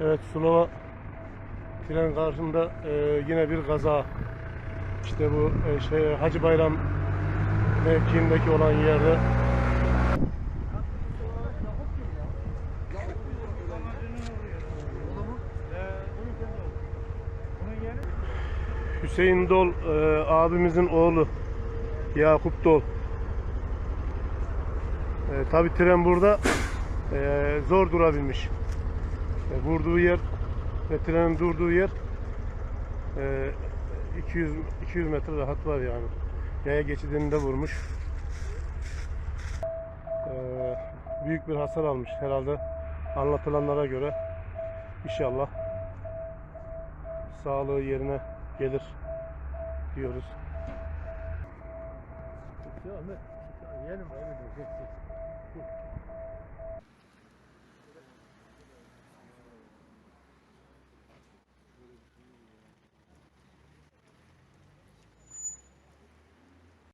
Evet Sulova tren karşında e, yine bir kaza. İşte bu e, şey Hacı Bayram mevkiindeki olan yerde. Hüseyin Dol e, abimizin oğlu Yakup Dol. E, Tabi tren burada e, zor durabilmiş. E, vurduğu yer ve trenin durduğu yer e, 200 200 metre rahat var yani. Yaya geçidinde vurmuş. E, büyük bir hasar almış herhalde anlatılanlara göre. İnşallah sağlığı yerine gelir diyoruz. Öyle diyor.